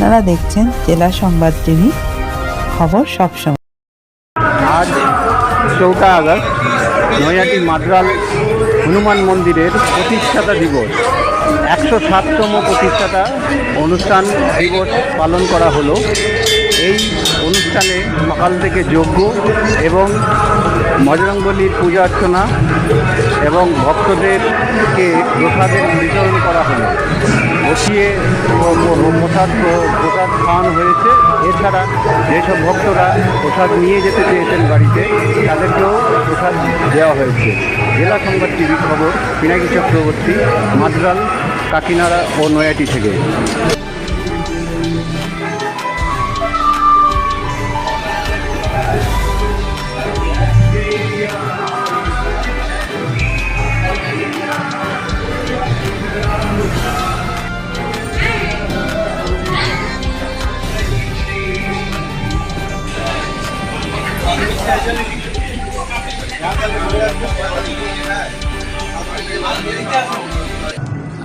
আপনারা দেখছেন জেলা সংবাদ টিভি খবর সবসময় আজ চৌঠা আগস্ট নৈয়াটি মাদ্রাল হনুমান মন্দিরের প্রতিষ্ঠাতা দিবস। একশো সাততম প্রতিষ্ঠাতা অনুষ্ঠান দিবস পালন করা হলো। এই অনুষ্ঠানে সকাল থেকে যজ্ঞ এবং বজরঙ্গলির পূজা অর্চনা এবং ভক্তদেরকে প্রসাদের বিতরণ করা হলো। বসিয়ে প্রসাদ প্রসাদ খাওয়ানো হয়েছে। এছাড়া যেসব ভক্তরা প্রসাদ নিয়ে যেতে চেয়েছেন বাড়িতে, তাদেরকেও প্রসাদ দেওয়া হয়েছে। জেলা সংবাদ টিভি খবর, পিনাকি চক্রবর্তী, মাদ্রাল, কাকিনাড়া ও নয়াটি থেকে।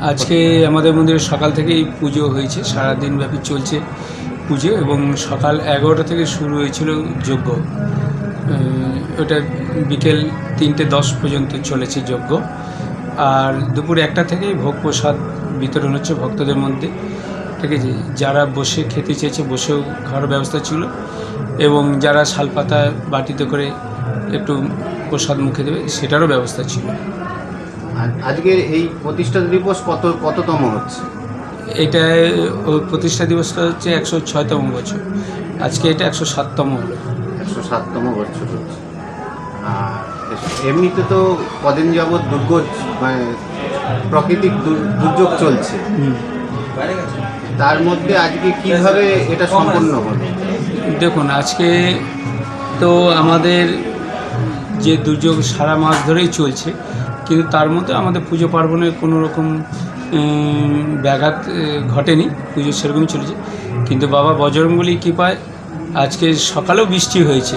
আজকে আমাদের মন্দিরে সকাল থেকেই পুজো হয়েছে সারাদিন ব্যাপী চলছে পুজো এবং সকাল এগারোটা থেকে শুরু হয়েছিল যজ্ঞ। ওটা বিকেল তিনটে দশ পর্যন্ত চলেছে যজ্ঞ। আর দুপুর একটা থেকেই ভোগ প্রসাদ বিতরণ হচ্ছে ভক্তদের মধ্যে। ঠিক আছে, যারা বসে খেতে চেয়েছে বসেও খাওয়ার ব্যবস্থা ছিল এবং যারা শালপাতা বাটিতে করে একটু প্রসাদ মুখে দেবে, সেটারও ব্যবস্থা ছিল। আজকের এই প্রতিষ্ঠা দিবস কত কততম হচ্ছে? এটা প্রতিষ্ঠা দিবসটা হচ্ছে একশো ছয়তম বছর। আজকে এটা একশো সাততম হলো একশো সাততম বছর হচ্ছে। আর এমনিতে তো কদিন যাবৎ দুর্গ মানে প্রাকৃতিক দুর্যোগ চলছে। তার মধ্যে আজকে কীভাবে এটা সম্পন্ন হলো? দেখুন আজকে তো আমাদের যে দুর্যোগ সারা মাস ধরেই চলছে কিন্তু তার মধ্যে আমাদের পুজো পার্বণে কোনো রকম ব্যাঘাত ঘটেনি। পুজো সেরকমই চলেছে। কিন্তু বাবা বজরঙ্গলি কৃপায় আজকে সকালেও বৃষ্টি হয়েছে।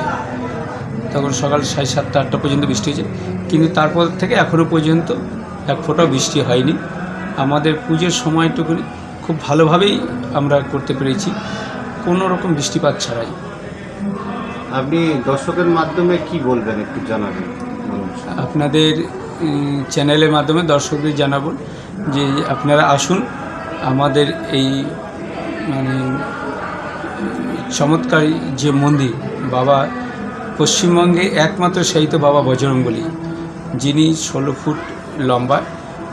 তখন সকাল সাড়ে সাতটা আটটা পর্যন্ত বৃষ্টি হয়েছে। কিন্তু তারপর থেকে এখনও পর্যন্ত এক ফোঁটাও বৃষ্টি হয়নি। আমাদের পুজোর সময়টুকুনি খুব ভালোভাবেই আমরা করতে পেরেছি। কোনো রকম বৃষ্টিপাত ছাড়াই। আপনি দর্শকের মাধ্যমে কি বলবেন একটু জানাবেন? আপনাদের চ্যানেলের মাধ্যমে দর্শকদের জানাব যে আপনারা আসুন, আমাদের এই মানে চমৎকারী যে মন্দির, বাবা পশ্চিমবঙ্গে একমাত্র সেই তো বাবা বজরঙ্গলী যিনি ষোলো ফুট লম্বা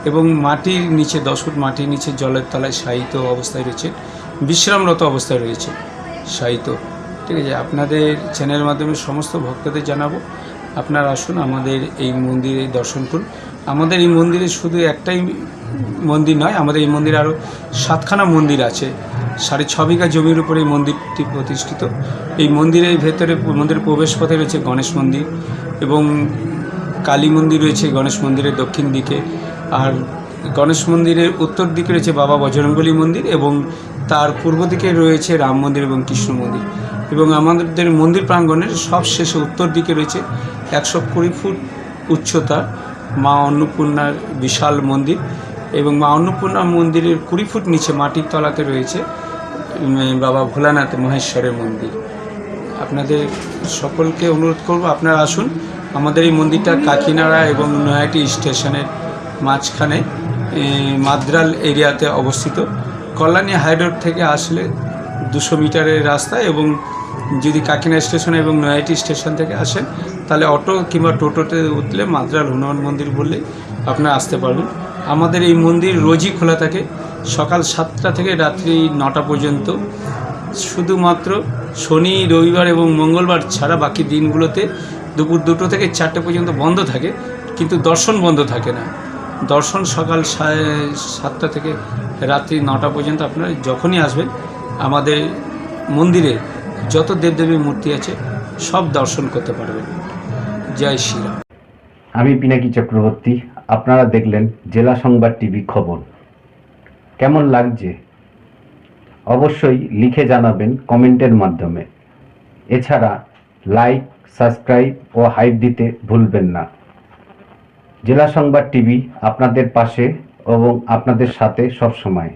এবং মাটির নিচে, দশ ফুট মাটির নিচে জলের তলায় শায়িত অবস্থায় রয়েছে, বিশ্রামরত অবস্থায় রয়েছে শায়িত। ঠিক আছে, আপনাদের চ্যানেলের মাধ্যমে সমস্ত ভক্তদের জানাব। আপনারা আসুন, আমাদের এই মন্দিরে দর্শন করুন। আমাদের এই মন্দিরে শুধু একটাই মন্দির নয়, আমাদের এই মন্দিরে আরও সাতখানা মন্দির আছে। সাড়ে ছ বিঘা জমির উপরে এই মন্দিরটি প্রতিষ্ঠিত। এই মন্দিরের ভেতরে, মন্দিরের প্রবেশ পথে রয়েছে গণেশ মন্দির এবং কালী মন্দির রয়েছে গণেশ মন্দিরের দক্ষিণ দিকে। আর গণেশ মন্দিরের উত্তর দিকে রয়েছে বাবা বজরঙ্গলী মন্দির এবং তার পূর্ব দিকে রয়েছে রাম মন্দির এবং কৃষ্ণ মন্দির। এবং আমাদের মন্দির প্রাঙ্গণের সব শেষে উত্তর দিকে রয়েছে একশো কুড়ি ফুট উচ্চতার মা অন্নপূর্ণার বিশাল মন্দির এবং মা অন্নপূর্ণা মন্দিরের কুড়ি ফুট নিচে মাটির তলাতে রয়েছে বাবা ভোলানাথ মহেশ্বরের মন্দির। আপনাদের সকলকে অনুরোধ করব, আপনারা আসুন আমাদের এই মন্দিরটা কাকিনাড়া এবং নয়াটি স্টেশনের মাঝখানে মাদ্রাল এরিয়াতে অবস্থিত। কল্যাণী হাইরোড থেকে আসলে দুশো মিটারের রাস্তা এবং যদি কাকিনা স্টেশন এবং নয়াটি স্টেশন থেকে আসেন তাহলে অটো কিংবা টোটোতে উঠলে মাদ্রাল হনুমান মন্দির বললে আপনারা আসতে পারবেন। আমাদের এই মন্দির রোজই খোলা থাকে, সকাল সাতটা থেকে রাত্রি নটা পর্যন্ত। শুধুমাত্র শনি, রবিবার এবং মঙ্গলবার ছাড়া বাকি দিনগুলোতে দুপুর দুটো থেকে চারটে পর্যন্ত বন্ধ থাকে, কিন্তু দর্শন বন্ধ থাকে না। দর্শন সকাল সাতটা থেকে রাত্রি নটা পর্যন্ত আপনারা যখনই আসবেন, আমাদের মন্দিরে যত দেবদেবীর মূর্তি আছে, সব দর্শন করতে পারবেন জয় শ্রীরাম। আমি পিনাকি চক্রবর্তী, আপনারা দেখলেন জেলা সংবাদ টিভি খবর। কেমন লাগছে? অবশ্যই লিখে জানাবেন কমেন্টের মাধ্যমে। এছাড়া লাইক, সাবস্ক্রাইব ও হাইপ দিতে ভুলবেন না। জেলা সংবাদ টিভি আপনাদের পাশে এবং আপনাদের সাথে সবসময়।